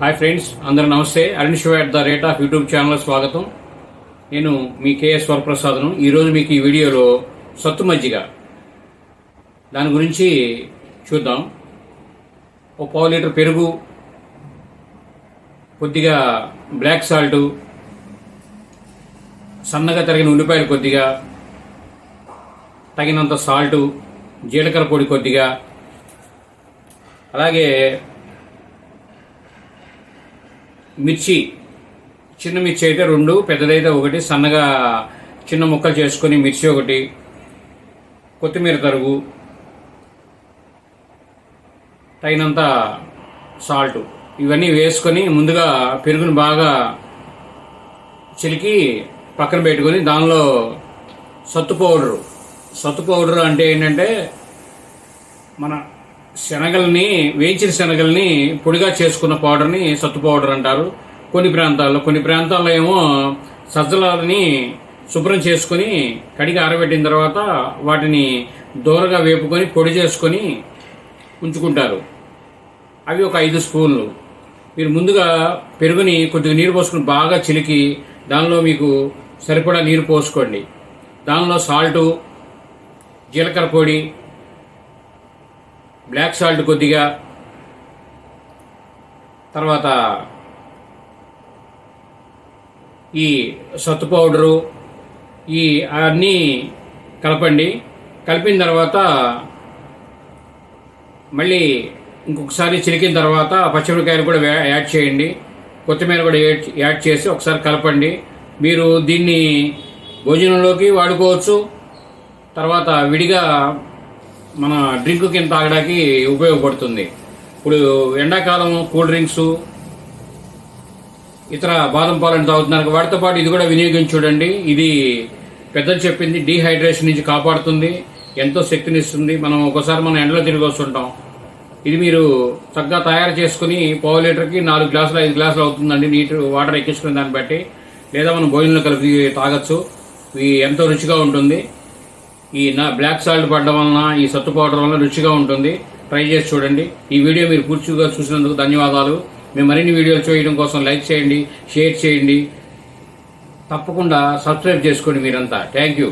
Hi friends అందరు నమస్తే. Arun Shiva at the rate of YouTube channel స్వాగతం. నేను మీ కేఎస్ వరప్రసాద్ను ఈరోజు మీకు ఈ వీడియోలో సత్తు మజ్జిగ. దాని గురించి చూద్దాం. ఒక పావు లీటర్ పెరుగు కొద్దిగా బ్లాక్ సాల్ట్ సన్నగా తరిగిన ఉల్లిపాయలు కొద్దిగా తగినంత సాల్టు జీలకర్ర పొడి కొద్దిగా అలాగే మిర్చి చిన్న మిర్చి అయితే రెండు పెద్దదైతే ఒకటి సన్నగా చిన్న ముక్కలు చేసుకొని మిర్చి ఒకటి కొత్తిమీర తరుగు తగినంత సాల్ట్. ఇవన్నీ వేసుకొని ముందుగా పెరుగును బాగా చిలికి పక్కన పెట్టుకొని దానిలో సత్తు పౌడరు. సత్తు పౌడర్ అంటే ఏంటంటే మన శనగల్ని వేయించిన శనగల్ని పొడిగా చేసుకున్న పౌడర్ని సత్తు పౌడర్ అంటారు. కొన్ని ప్రాంతాల్లో కొన్ని ప్రాంతాల్లో ఏమో సజ్జలని శుభ్రం చేసుకొని కడిగి ఆరబెట్టిన తర్వాత వాటిని దూరగా వేపుకొని పొడి చేసుకొని ఉంచుకుంటారు. అవి ఒక ఐదు స్పూన్లు. మీరు ముందుగా పెరుగుని కొద్దిగా నీరు పోసుకుని బాగా చిలికి దానిలో మీకు సరిపడా నీరు పోసుకోండి. దానిలో సాల్టు జీలకర్ర పొడి బ్లాక్ సాల్ట్ కొద్దిగా తర్వాత ఈ సత్తు పౌడరు ఈ అన్నీ కలపండి. కలిపిన తర్వాత మళ్ళీ ఇంకొకసారి చిలికిన తర్వాత పచ్చిమిరకాయలు కూడా యాడ్ చేయండి. కొత్తిమీర కూడా యాడ్ యాడ్ చేసి ఒకసారి కలపండి. మీరు దీన్ని భోజనంలోకి వాడుకోవచ్చు. తర్వాత విడిగా మన డ్రింక్ కింద తాగడానికి ఉపయోగపడుతుంది. ఇప్పుడు ఎండాకాలం కూల్ డ్రింక్స్ ఇతర బాదం పాలను తాగుతున్నారు. వాటితో పాటు ఇది కూడా వినియోగించి చూడండి. ఇది పెద్దలు చెప్పింది డీహైడ్రేషన్ నుంచి కాపాడుతుంది ఎంతో శక్తినిస్తుంది. మనం ఒకసారి మనం ఎండలో తిరిగి వస్తుంటాం ఇది మీరు చక్కగా తయారు చేసుకుని పావు లీటర్కి నాలుగు గ్లాసులు ఐదు గ్లాసులు అవుతుందండి. నీటి వాటర్ ఎక్కించుకునే దాన్ని బట్టి. లేదా మనం భోజనంలో కలిపి తాగొచ్చు. ఇవి ఎంతో రుచిగా ఉంటుంది. ఈ నా బ్లాక్ సాల్ట్ పడడం వలన ఈ సత్తు పౌడర్ వలన రుచిగా ఉంటుంది. ట్రై చేసి చూడండి. ఈ వీడియో మీరు పూర్తిగా చూసినందుకు ధన్యవాదాలు. మేము మరిన్ని వీడియోలు చేయడం కోసం లైక్ చేయండి షేర్ చేయండి. తప్పకుండా సబ్స్క్రైబ్ చేసుకోండి మీరంతా. Thank you